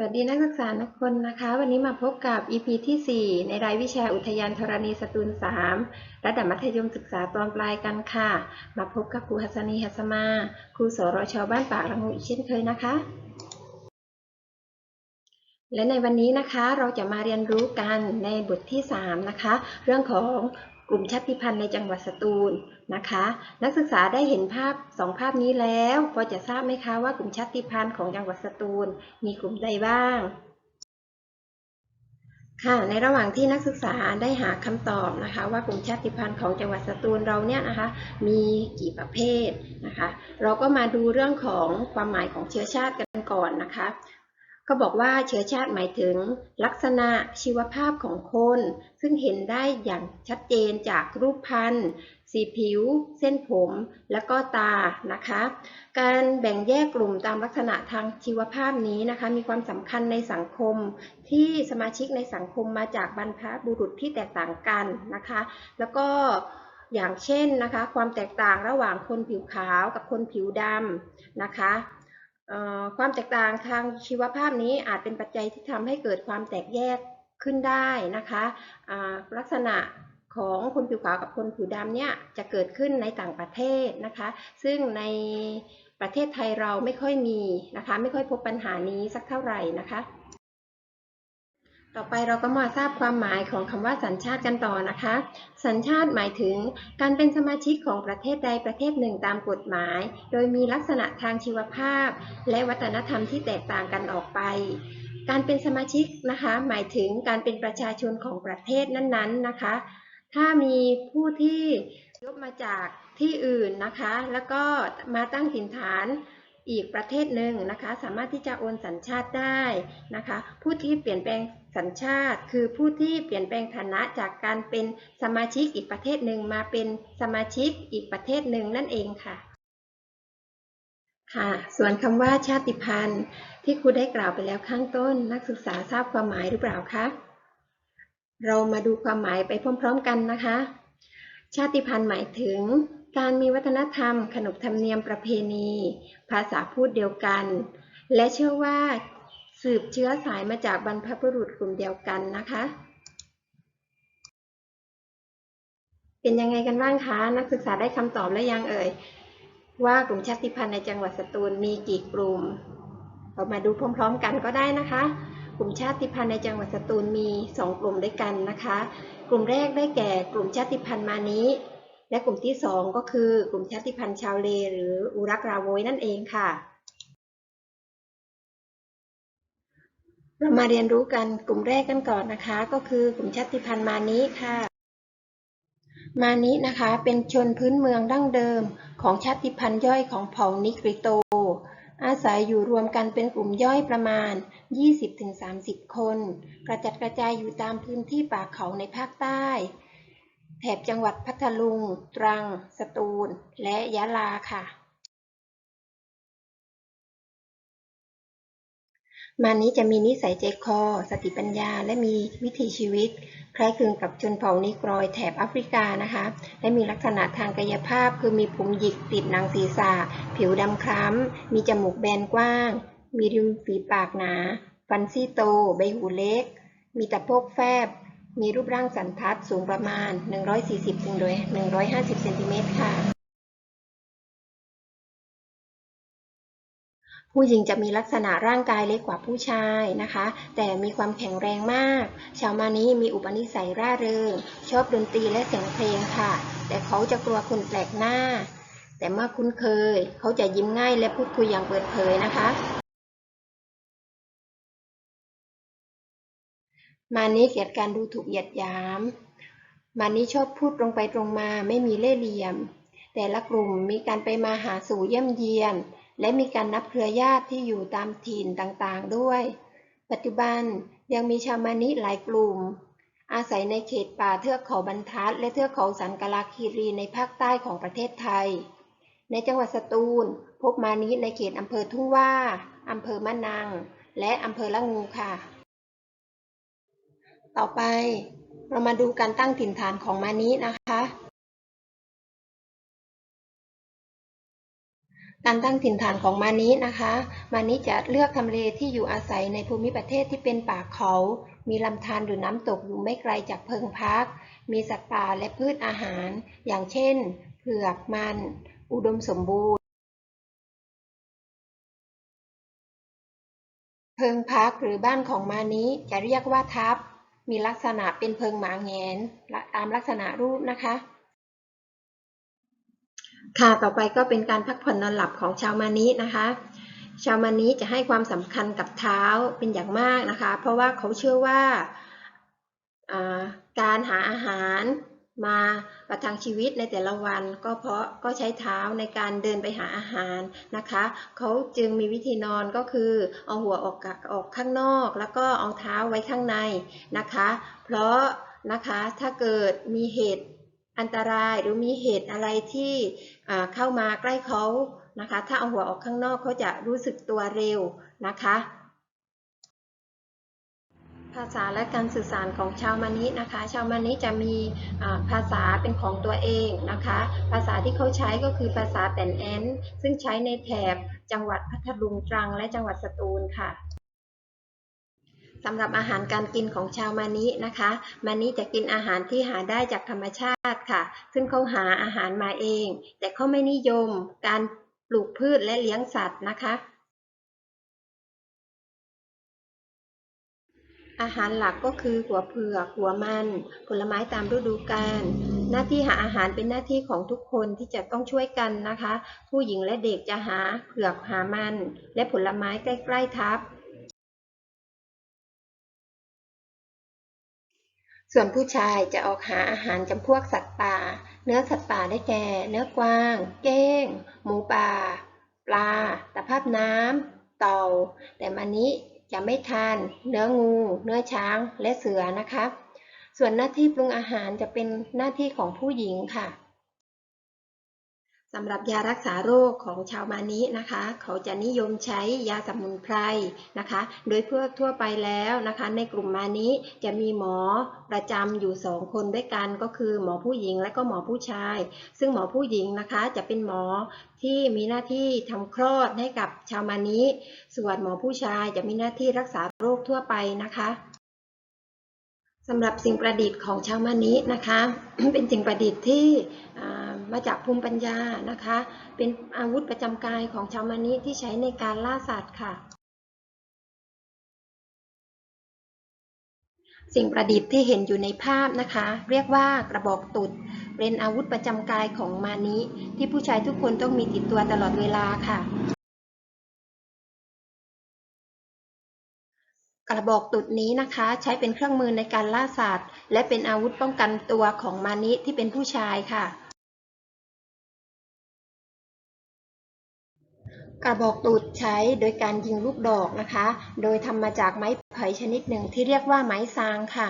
สวัสดีนักศึกษาทุกคนนะคะ วันนี้มาพบกับ EP ที่ 4 ในรายวิชาอุทยานธรณีสตูล 3 ระดับมัธยมศึกษาตอนปลายกันค่ะ มาพบกับครูหัสนีหัสมา ครูสรชบ้านปากละงูอีกเช่นเคยนะคะ และในวันนี้นะคะเราจะมาเรียนรู้กันในบทที่ 3 นะคะ เรื่องของ กลุ่มชาติพันธุ์ในจังหวัดสตูลนะคะ นักศึกษาได้เห็นภาพสองภาพนี้แล้วพอจะทราบไหมคะว่ากลุ่มชาติพันธุ์ของจังหวัดสตูล มีกลุ่มใดบ้างค่ะในระหว่างที่นักศึกษาได้หาคำตอบนะคะว่ากลุ่มชาติพันธุ์ของจังหวัดสตูลเราเนี่ยนะคะมีกี่ประเภทนะคะ เราก็มาดูเรื่องของความหมายของเชื้อชาติกันก่อนนะคะ ก็บอกว่าเชื้อชาติหมายถึงลักษณะชีวภาพของคน ซึ่งเห็นได้อย่างชัดเจนจากรูปพรรณสีผิว เส้นผม และก็ตานะคะ การแบ่งแยกกลุ่มตามลักษณะทางชีวภาพนี้นะคะ มีความสำคัญในสังคม ที่สมาชิกในสังคมมาจากบรรพบุรุษที่แตกต่างกันนะคะ แล้วก็อย่างเช่นนะคะ ความแตกต่างระหว่างคนผิวขาวกับคนผิวดำนะคะ ความแตกต่างทางชีวภาพนี้อาจเป็นปัจจัยที่ทำให้เกิดความแตกแยกขึ้นได้นะคะลักษณะของคนผิวขาวกับคนผิวดำเนี่ยจะเกิดขึ้นในต่างประเทศนะคะ ซึ่งในประเทศไทยเราไม่ค่อยมีนะคะ ไม่ค่อยพบปัญหานี้สักเท่าไหร่นะคะ ต่อไปเราก็มาทราบความหมายของคำว่าสัญชาติกันต่อนะคะ สัญชาติหมายถึงการเป็นสมาชิกของประเทศใดประเทศหนึ่งตามกฎหมาย โดยมีลักษณะทางชีวภาพ และวัฒนธรรมที่แตกต่างกันออกไป การเป็นสมาชิกนะคะ หมายถึงการเป็นประชาชนของประเทศนั้นๆนะคะ ถ้ามีผู้ที่ยกมาจากที่อื่นนะคะ แล้วก็มาตั้งถิ่นฐาน อีกประเทศหนึ่งนะคะ สามารถที่จะโอนสัญชาติได้นะคะ ผู้ที่เปลี่ยนแปลงสัญชาติ คือผู้ที่เปลี่ยนแปลงฐานะจากการเป็นสมาชิกอีกประเทศหนึ่งมาเป็นสมาชิกอีกประเทศหนึ่งนั่นเองค่ะค่ะส่วนคำว่าชาติพันธุ์ที่ครูได้กล่าวไปแล้วข้างต้น นักศึกษาทราบความหมายหรือเปล่าคะเรามาดูความหมายไปพร้อม ๆ กันนะคะ ชาติพันธุ์หมายถึง การมีวัฒนธรรม ขนบธรรมเนียมประเพณี ภาษาพูดเดียวกัน และเชื่อว่าสืบเชื้อสายมาจากบรรพบุรุษกลุ่มเดียวกันนะคะ เป็นยังไงกันบ้างคะ นักศึกษาได้คำตอบแล้วยังเอ่ย ว่ากลุ่มชาติพันธุ์ในจังหวัดสตูลมีกี่กลุ่มเรามาดูพร้อม ๆ กันก็ได้นะคะ กลุ่มชาติพันธุ์ในจังหวัดสตูลมี 2 กลุ่มด้วยกันนะคะ กลุ่มแรกได้แก่กลุ่มชาติพันธุ์มานี้ และกลุ่มที่ 2 ก็คือกลุ่มชาติพันธุ์ชาวเล หรืออุรักราโวยนั่นเองค่ะ เรามาเรียนรู้กันกลุ่มแรกกันก่อนนะคะ ก็คือกลุ่มชาติพันธุ์มานี้ค่ะ มานี้นะคะเป็นชนพื้นเมืองดั้งเดิมของชาติพันธุ์ย่อยของเผ่านิกริโต อาศัยอยู่รวมกันเป็นกลุ่มย่อยประมาณ 20-30 คน กระจัดกระจายอยู่ตามพื้นที่ป่าเขาในภาคใต้ แถบจังหวัดพัทลุง ตรัง สตูล และยะลาค่ะ มานี้จะมีนิสัยใจคอ สติปัญญา และมีวิถีชีวิต คล้ายคลึงกับชนเผ่านิกรอยแถบแอฟริกานะคะ และมีลักษณะทางกายภาพ คือมีผมหยิกติดหนังศีรษะ ผิวดำคล้ำ มีจมูกแบนกว้าง มีริมฝีปากหนา ฟันซี่โต ใบหูเล็ก มีตะโพกแฟบ มีรูปร่างสันทัดสูงประมาณ 140-150 เซนติเมตรค่ะ ผู้หญิงจะมีลักษณะร่างกายเล็กกว่าผู้ชายนะคะ แต่มีความแข็งแรงมาก ชาวมานี้มีอุปนิสัยร่าเริง ชอบดนตรีและเสียงเพลงค่ะ แต่เขาจะกลัวคนแปลกหน้า แต่เมื่อคุ้นเคย เขาจะยิ้มง่ายและพูดคุยอย่างเปิดเผยนะคะ มานี้เกลียดการดูถูกเหยียดหยาม มานี้ชอบพูดตรงไปตรงมาไม่มีเล่ห์เหลี่ยม แต่ละกลุ่มมีการไปมาหาสู่เยี่ยมเยียน และมีการนับเครือญาติที่อยู่ตามถิ่นต่างๆด้วย ปัจจุบันยังมีชาวมานิหลายกลุ่ม อาศัยในเขตป่าเทือกเขาบรรทัด และเทือกเขาสันกลาคีรีในภาคใต้ของประเทศไทย ในจังหวัดสตูล พบมานิในเขตอำเภอทุ่งว่าอำเภอมะนัง และอำเภอละงูค่ะ ต่อไปเรามาดูการตั้งถิ่นฐานของมานินะคะกการตั้งถิ่นฐานของมานินะคะ มานิจะเลือกทำเลที่อยู่อาศัยในภูมิประเทศที่เป็นป่าเขา มีลำธารหรือน้ำตกอยู่ไม่ไกลจากเพิงพัก มีสัตว์ป่าและพืชอาหาร อย่างเช่น เผือกมัน อุดมสมบูรณ์ เพิงพักหรือบ้านของมานิจะเรียกว่าทับ มีลักษณะเป็นเพิงหมาแงนตามลักษณะรูปนะคะ ค่ะต่อไปก็เป็นการพักผ่อนนอนหลับของชาวมานินะคะ ชาวมานิจะให้ความสำคัญกับเท้าเป็นอย่างมากนะคะ เพราะว่าเขาเชื่อว่าการหาอาหาร มาประทังชีวิตในแต่ละวัน ก็เพราะก็ใช้เท้าในการเดินไปหาอาหารนะคะเขาจึงมีวิธีนอนก็คือเอาหัวออกออกข้างนอก แล้วก็เอาเท้าไว้ข้างในนะคะ เพราะนะคะถ้าเกิดมีเหตุอันตรายหรือมีเหตุอะไรที่เข้ามาใกล้เขานะคะ ถ้าเอาหัวออกข้างนอกเขาจะรู้สึกตัวเร็วนะคะ ภาษาและการสื่อสารของชาวมานินะคะ ชาวมานิจะมีภาษาเป็นของตัวเองนะคะ ภาษาที่เขาใช้ก็คือภาษาแตนแอนซึ่งใช้ในแถบจังหวัดพัทลุงตรังและจังหวัดสตูลค่ะสำหรับอาหารการกินของชาวมานินะคะ มานิจะกินอาหารที่หาได้จากธรรมชาติค่ะ ซึ่งเขาหาอาหารมาเอง แต่เขาไม่นิยมการปลูกพืชและเลี้ยงสัตว์นะคะ อาหารหลักก็คือหัวเผือกหัวมัน ผลไม้ตามฤดูกาลหน้าที่หาอาหารเป็นหน้าที่ของทุกคนที่จะต้องช่วยกันนะคะ ผู้หญิงและเด็กจะหาเผือกหามัน และผลไม้ใกล้ๆทับ ส่วนผู้ชายจะออกหาอาหารจำพวกสัตว์ป่า เนื้อสัตว์ป่าได้แก่ เนื้อกวาง เก้ง หมูป่า ปลาตะภาพน้ำเต่า แต่มันนี้ จะไม่ทาน เนื้องู เนื้อช้างและเสือนะคะ ส่วนหน้าที่ปรุงอาหารจะเป็นหน้าที่ของผู้หญิงค่ะ สำหรับยารักษาโรคของชาวมานินะคะ เขาจะนิยมใช้ยาสมุนไพรนะคะ โดยเพื่อทั่วไปแล้วนะคะ ในกลุ่มมานิจะมีหมอประจำอยู่สองคนด้วยกันก็คือหมอผู้หญิงและก็หมอผู้ชาย ซึ่งหมอผู้หญิงนะคะจะเป็นหมอที่มีหน้าที่ทำคลอดให้กับชาวมานิส่วนหมอผู้ชายจะมีหน้าที่รักษาโรคทั่วไปนะคะสำหรับสิ่งประดิษฐ์ของชาวมานินะคะ เป็นสิ่งประดิษฐ์ที่อ่า มาจากภูมิปัญญานะคะ เป็นอาวุธประจำกายของชาวมานิที่ใช้ในการล่าสัตว์ค่ะ สิ่งประดิษฐ์ที่เห็นอยู่ในภาพนะคะ เรียกว่ากระบอกตุดเป็นอาวุธประจำกายของมานิที่ผู้ชายทุกคนต้องมีติดตัวตลอดเวลาค่ะกระบอกตุดนี้นะคะใช้เป็นเครื่องมือในการล่าสัตว์ และเป็นอาวุธป้องกันตัวของมานิที่เป็นผู้ชายค่ะ กระบอกตูดใช้โดยการยิงลูกดอกนะคะ โดยทำมาจากไม้ไผ่ชนิดหนึ่งที่เรียกว่าไม้ซางค่ะ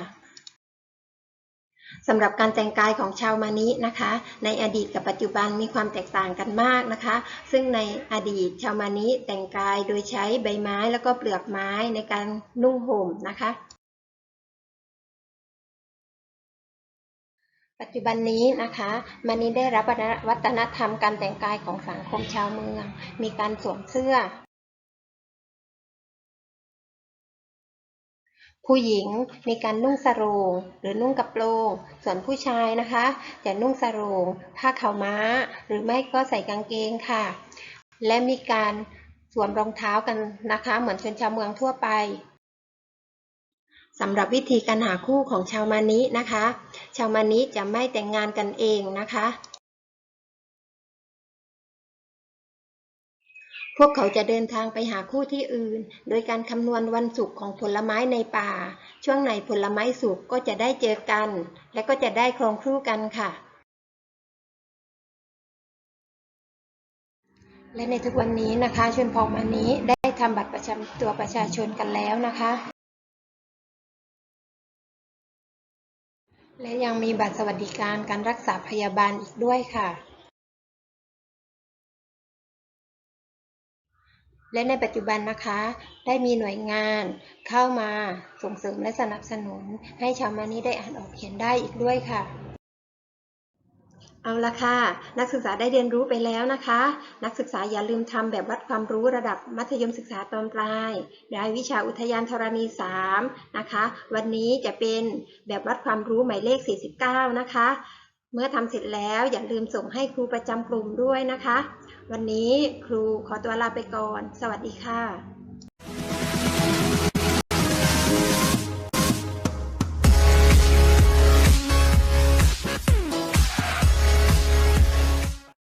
สำหรับการแต่งกายของชาวมานินะคะ ในอดีตกับปัจจุบันมีความแตกต่างกันมากนะคะ ซึ่งในอดีตชาวมานิแต่งกายโดยใช้ใบไม้แล้วก็เปลือกไม้ในการนุ่งห่มนะคะ ปัจจุบันนี้นะคะมานิได้รับวัฒนธรรมการแต่งกายของสังคมชาวเมือง มีการสวมเสื้อ ผู้หญิงมีการนุ่งสรงหรือนุ่งกระโปรง ส่วนผู้ชายนะคะจะนุ่งสรงผ้าขาวม้า หรือไม่ก็ใส่กางเกงค่ะ และมีการสวมรองเท้ากันนะคะ เหมือนชนชาวเมืองทั่วไปสำหรับวิธีการหาคู่ของชาวมานินะคะ ชาวมานิจะไม่แต่งงานกันเองนะคะ พวกเขาจะเดินทางไปหาคู่ที่อื่น โดยการคำนวณวันสุกของผลไม้ในป่า ช่วงไหนผลไม้สุกก็จะได้เจอกัน และก็จะได้ครองคู่กันค่ะและในทุกวันนี้นะคะชนเผ่ามานิได้ทำบัตรประจำตัวประชาชนกันแล้วนะคะ และยังมีบัตรสวัสดิการการรักษาพยาบาลอีกด้วยค่ะ และในปัจจุบันนะคะ ได้มีหน่วยงานเข้ามาส่งเสริมและสนับสนุน ให้ชาวมานิได้อ่านออกเขียนได้อีกด้วยค่ะ เอาละค่ะ นักศึกษาได้เรียนรู้ไปแล้วนะคะ นักศึกษาอย่าลืมทำแบบวัดความรู้ระดับมัธยมศึกษาตอนปลายรายวิชาอุทยานธรณี 3 นะคะ วันนี้จะเป็นแบบวัดความรู้หมายเลข 49 นะคะ เมื่อทำเสร็จแล้วอย่าลืมส่งให้ครูประจำกลุ่มด้วยนะคะ วันนี้ครูขอตัวลาไปก่อน สวัสดีค่ะ